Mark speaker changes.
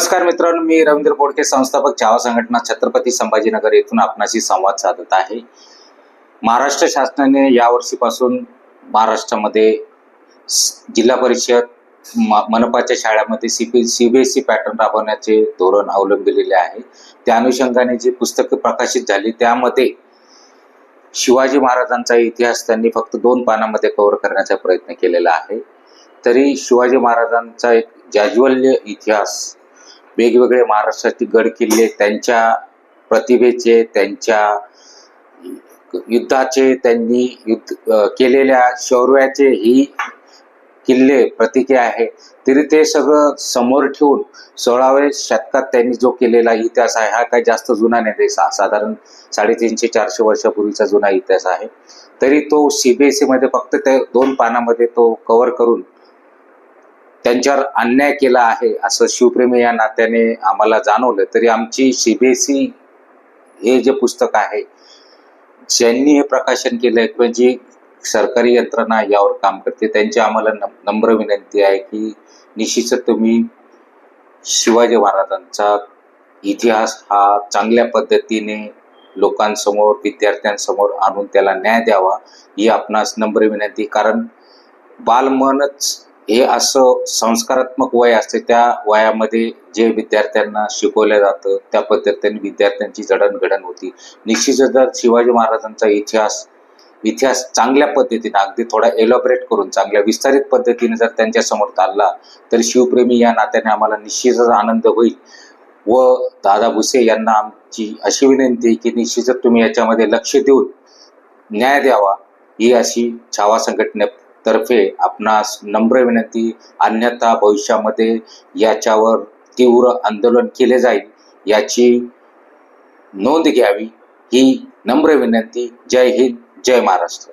Speaker 1: नमस्कार मित्रांनो मी रवींद्र बोडके संस्थापक छावा संघटना छत्रपती संभाजीनगर येथून आपणाशी संवाद साधत आहे. महाराष्ट्र शासनाने यावर्षीपासून महाराष्ट्रामध्ये जिल्हा परिषद म- मनपाच्या शाळांमध्ये C P C B S E pattern राबवण्याचे धोरण अवलंबिलेले आहे. त्या अनुषंगाने जी पुस्तकं प्रकाशित झाली त्यामध्ये शिवाजी महाराजांचा इतिहास त्यांनी फक्त दोन पानामध्ये कव्हर करण्याचा प्रयत्न केलेला आहे. तरी शिवाजी महाराजांचा एक जाज्वल्य इतिहास वेगवेगळे महाराष्ट्राचे गड किल्ले त्यांच्या प्रतिभेचे त्यांच्या युद्धाचे त्यांनी युद्ध केलेल्या शौर्याचे ही किल्ले प्रतिके आहे. तरी ते सगळं समोर ठेवून सोळाव्या शतकात त्यांनी जो केलेला इतिहास आहे हा काही जास्त जुना नाही ते सा- साधारण साडेतीनशे चारशे वर्षापूर्वीचा जुना इतिहास आहे. तरी तो सीबीएसई मध्ये फक्त त्या दोन पानामध्ये तो कव्हर करून त्यांच्यावर अन्याय केला आहे असं शिवप्रेमी या नात्याने आम्हाला जाणवलं. तरी आमची सीबीएसई हे जे पुस्तक आहे ज्यांनी हे प्रकाशन केलंय किंवा जी सरकारी यंत्रणा यावर काम करते त्यांची आम्हाला नम- नम्र विनंती आहे की निश्चितच तुम्ही शिवाजी महाराजांचा इतिहास हा चांगल्या पद्धतीने लोकांसमोर विद्यार्थ्यांसमोर आणून त्याला न्याय द्यावा ही आपणास नम्र विनंती. कारण बालमनच हे असं संस्कारात्मक वय असते त्या वयामध्ये जे विद्यार्थ्यांना शिकवलं जातं त्या पद्धतीने विद्यार्थ्यांची जडणघडण होती. निश्चितच जर शिवाजी महाराजांचा इतिहास इतिहास चांगल्या पद्धतीने अगदी थोडा एलॉबरेट करून चांगल्या विस्तारित पद्धतीने जर त्यांच्यासमोर चालला तर शिवप्रेमी या नात्याने आम्हाला निश्चितच आनंद होईल. व दादा भुसे यांना आमची अशी विनंती आहे की निश्चितच तुम्ही याच्यामध्ये लक्ष देऊन न्याय द्यावा. ही अशी छावा संघटने तर्फे आपणास नम्र विनंती अन्यथा भविष्यामध्ये याच्यावर तीव्र आंदोलन केले जाईल याची नोंद घ्यावी ही नम्र विनंती. जय हिंद जय महाराष्ट्र.